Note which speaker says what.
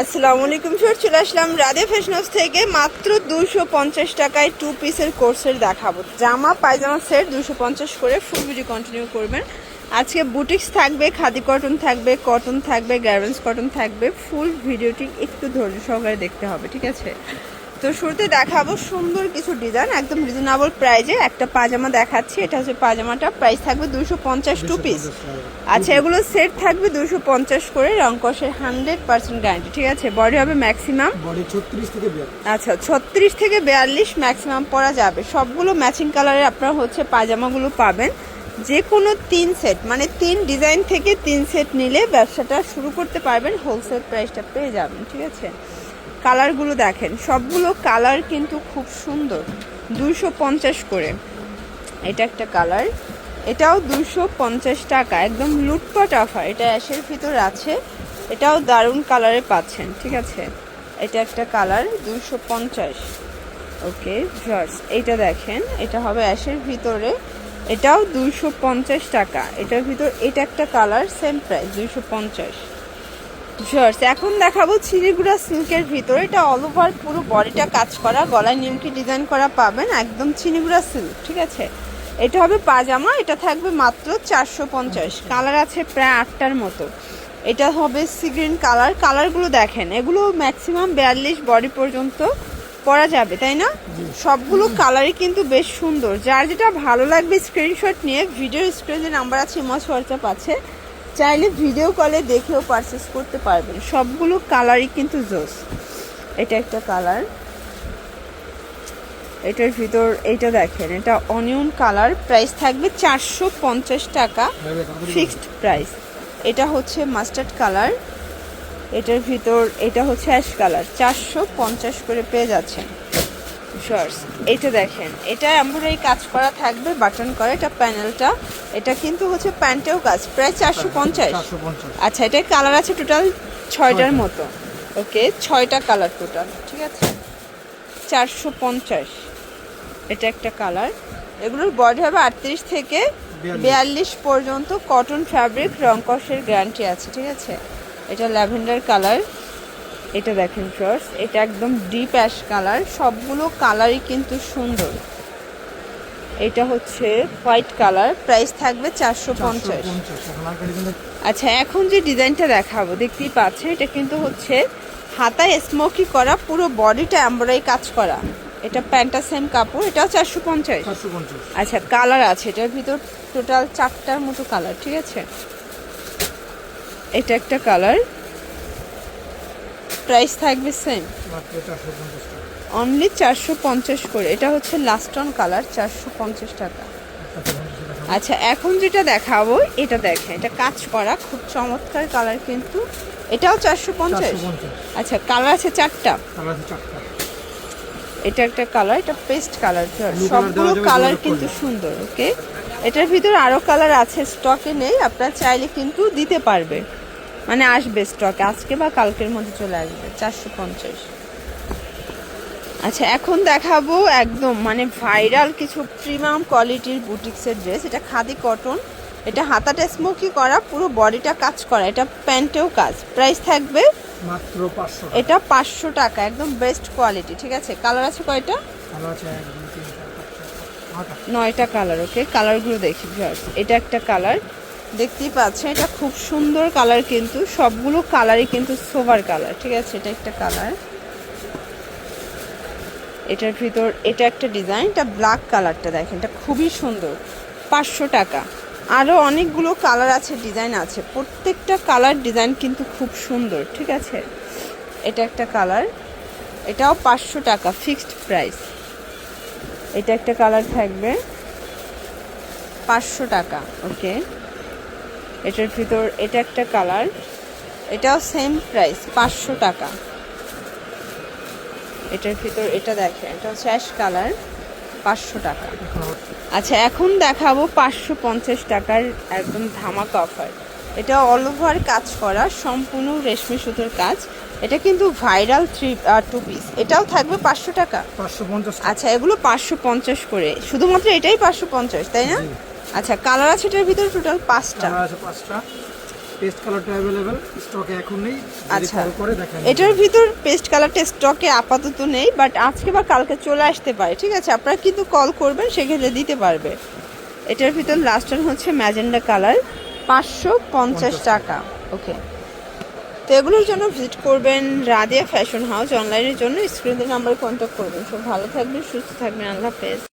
Speaker 1: আসসালামু আলাইকুম স্যার চলে আসলাম রাধে ফ্যাশন হাউস থেকে। মাত্র দুশো পঞ্চাশ টাকায় টু পিসের কোর্সের দেখাবো। জামা, পায়জামা সেট দুশো পঞ্চাশ করে ফুল ভিডিও কন্টিনিউ করবেন। আজকে বুটিক্স থাকবে, খাদি কটন থাকবে কটন থাকবে গার্মেন্টস কটন থাকবে। ফুল ভিডিওটি একটু ধৈর্য সহকারে দেখতে হবে, ঠিক আছে? তো শুরুতে দেখাবো সুন্দর কিছু ডিজাইন একদম রিজনেবল প্রাইজে একটা পাজামা দেখাচ্ছি। এটা হচ্ছে পাজামাটা প্রাইস থাকবে দুশো পঞ্চাশ টু পিস আচ্ছা এগুলো সেট থাকবে দুশো পঞ্চাশ করে রং কষের হান্ড্রেড পার্সেন্ট গ্যারান্টি ঠিক আছে? বডি হবে ম্যাক্সিমাম আচ্ছা ছত্রিশ থেকে বিয়াল্লিশ ম্যাক্সিমাম পরা যাবে। সবগুলো ম্যাচিং কালারের আপনারা হচ্ছে পাজামাগুলো পাবেন। যে কোনো তিন সেট মানে তিন ডিজাইন থেকে তিন সেট নিলে ব্যবসাটা শুরু করতে পারবেন হোলসেল প্রাইসটা পেয়ে যাবেন ঠিক আছে? কালারগুলো দেখেন। সবগুলো কালার কিন্তু খুব সুন্দর। দুশো পঞ্চাশ করে। এটা একটা কালার। এটাও দুশো পঞ্চাশ টাকা। একদম লুটপাট অফার। এটা অ্যাশের ভিতর আছে। এটাও দারুণ কালারে পাচ্ছেন, ঠিক আছে? এটা একটা কালার দুশো পঞ্চাশ। ওকে জার্স এইটা দেখেন, এটা হবে অ্যাশের ভিতরে। এটাও দুইশো পঞ্চাশ টাকা। এটার ভিতর এটা একটা কালার, সেম প্রাইস, দুইশো পঞ্চাশ। জার্স এখন দেখাবো চিড়িগুড়া সিল্কের ভিতরে। এটা অল ওভার পুরো বডিটা কাজ করা গলায় নিমকি ডিজাইন করা পাবেন একদম চিনিগুড়া সিল্ক ঠিক আছে? এটা হবে পাজামা এটা থাকবে মাত্র চারশো পঞ্চাশ। কালার আছে প্রায় আটটার মতো। এটা হবে সি গ্রিন কালার কালারগুলো দেখেন এগুলো ম্যাক্সিমাম বিয়াল্লিশ বডি পর্যন্ত পরা যাবে তাই না? সবগুলো কালারই কিন্তু বেশ সুন্দর। যার যেটা ভালো লাগবে স্ক্রিনশট নিয়ে ভিডিও স্ক্রিনে নাম্বার আছে ইমস হোয়াটসঅ্যাপ আছে। চাইলে ভিডিও কলে দেখেও পারচেস করতে পারবেন। সবগুলো কালারই কিন্তু জোস। এটা একটা কালার এটার ভিতর এটা দেখেন, এটা অনিয়ন কালার প্রাইস থাকবে চারশো পঞ্চাশ টাকা। ফিক্সড প্রাইস এটা হচ্ছে মাস্টার্ড কালার এটার ভিতর এটা হচ্ছে অ্যাশ কালার চারশো পঞ্চাশ করে পেয়ে যাচ্ছেন। শর্টস এটা দেখেন এটা এমব্রয়ডারি কাজ করা থাকবে বাটন করা এটা প্যানেলটা এটা কিন্তু হচ্ছে প্যান্টেও কাজ প্রায় চারশো পঞ্চাশ। আচ্ছা এটা কালার আছে টোটাল ছয়টার মতো। ওকে ছয়টা কালার টোটাল ঠিক আছে? চারশো পঞ্চাশ। এটা একটা কালার এগুলোর বডি হবে আটত্রিশ থেকে বিয়াল্লিশ। পর্যন্ত। কটন ফ্যাব্রিক রংকসের গ্যারান্টি আছে ঠিক আছে? এটা ল্যাভেন্ডার কালার এটা দেখেন শর্টস এটা একদম ডিপ অ্যাশ কালার সবগুলো কালারই কিন্তু সুন্দর। এটা হচ্ছে হোয়াইট কালার প্রাইস থাকবে চারশো পঞ্চাশ। আচ্ছা এখন যে ডিজাইনটা দেখাবো দেখতেই পাচ্ছেন এটা কিন্তু হচ্ছে হাতায় স্মোকি করা পুরো বডিটা এমব্রয়ডারি কাজ করা। এটা প্যান্টটা সেম কাপড় এটাও চারশো পঞ্চাশ। আচ্ছা কালার আছে এটার ভিতর টোটাল চারটার মতো কালার ঠিক আছে? এটা একটা কালার প্রাইস থাকবে সেম অনলি চারশো পঞ্চাশ করে। এটা হচ্ছে লাস্ট অন কালার চারশো পঞ্চাশ টাকা। আচ্ছা এখন যেটা দেখাবো এটা দেখেন। এটা কাজ করা খুব চমৎকার কালার কিন্তু। এটাও চারশো পঞ্চাশ? আচ্ছা কালার আছে চারটা? এটা একটা কালার এটা পেস্ট কালার সবগুলো কালার কিন্তু সুন্দর ওকে এটার ভিতরে আরও কালার আছে স্টকে নেই আপনারা চাইলে কিন্তু দিতে পারবে। মানে আসবে স্টকে আজকে বা কালকের মধ্যে চলে আসবে চারশো পঞ্চাশ। আচ্ছা এখন দেখাবো একদম মানে ভাইরাল কিছু প্রিমিয়াম কোয়ালিটির বুটিক্সের ড্রেস এটা খাদি কটন এটা হাতাটা স্মোকি করা পুরো বডিটা কাজ করা এটা প্যান্টেও কাজ। প্রাইস থাকবে
Speaker 2: মাত্র পাঁচশো
Speaker 1: এটা পাঁচশো টাকা একদম বেস্ট কোয়ালিটি ঠিক আছে? কালার আছে কয়টা? নয়টা কালার ওকে কালারগুলো দেখি ভিউয়ার্স এটা একটা কালার দেখতেই পাচ্ছেন, এটা খুব সুন্দর কালার কিন্তু, সবগুলো কালারই কিন্তু সোভার কালার ঠিক আছে? এটা একটা কালার এটার ভিতর, এটা একটা ডিজাইন এটা ব্ল্যাক কালারটা দেখেন, এটা খুবই সুন্দর, পাঁচশো টাকা। আরও অনেকগুলো কালার আছে ডিজাইন আছে, প্রত্যেকটা কালার ডিজাইন কিন্তু খুব সুন্দর, ঠিক আছে? এটা একটা কালার এটাও পাঁচশো টাকা ফিক্সড প্রাইস এটা একটা কালার থাকবে, পাঁচশো টাকা ওকে এটার ভিতর এটা একটা কালার। এটাও সেম প্রাইস পাঁচশো টাকা। এটার ভিতর এটা দেখেন এটা হচ্ছে অ্যাশ কালার পাঁচশো টাকা। আচ্ছা এখন দেখাবো পাঁচশো পঞ্চাশ টাকার একদম ধামাকা অফার এটা অল ওভার কাজ করা সম্পূর্ণ রেশমি সুতোর কাজ। এটা কিন্তু ভাইরাল থ্রি টু পিস এটাও থাকবে পাঁচশো টাকা?
Speaker 2: পাঁচশো পঞ্চাশ
Speaker 1: আচ্ছা এগুলো পাঁচশো পঞ্চাশ করে। শুধুমাত্র এটাই পাঁচশো পঞ্চাশ তাই না। আচ্ছা কালার আছে এটার ভিতরে টোটাল পাঁচটা?
Speaker 2: আছে পাঁচটা। পেস্ট কালারটা অ্যাভেলেবেল স্টকে এখন নেই।
Speaker 1: আচ্ছা।
Speaker 2: করে দেখেন
Speaker 1: এটার ভিতর পেস্ট কালারটা স্টকে আপাতত নেই বাট আজকে বা কালকে চলে আসতে পারে ঠিক আছে? আপনারা কিন্তু কল করবেন সেক্ষেত্রে দিতে পারবে। এটার ভিতর লাস্ট হচ্ছে ম্যাজেন্ডা কালার পাঁচশো পঞ্চাশ টাকা। ওকে তো এগুলোর জন্য ভিজিট করবেন রাদিয়া ফ্যাশন হাউস অনলাইনের জন্য। স্ক্রিনের নাম্বারে কন্ট্যাক্ট করবেন। সব ভালো থাকবেন সুস্থ থাকবেন। আল্লাহ হাফেজ।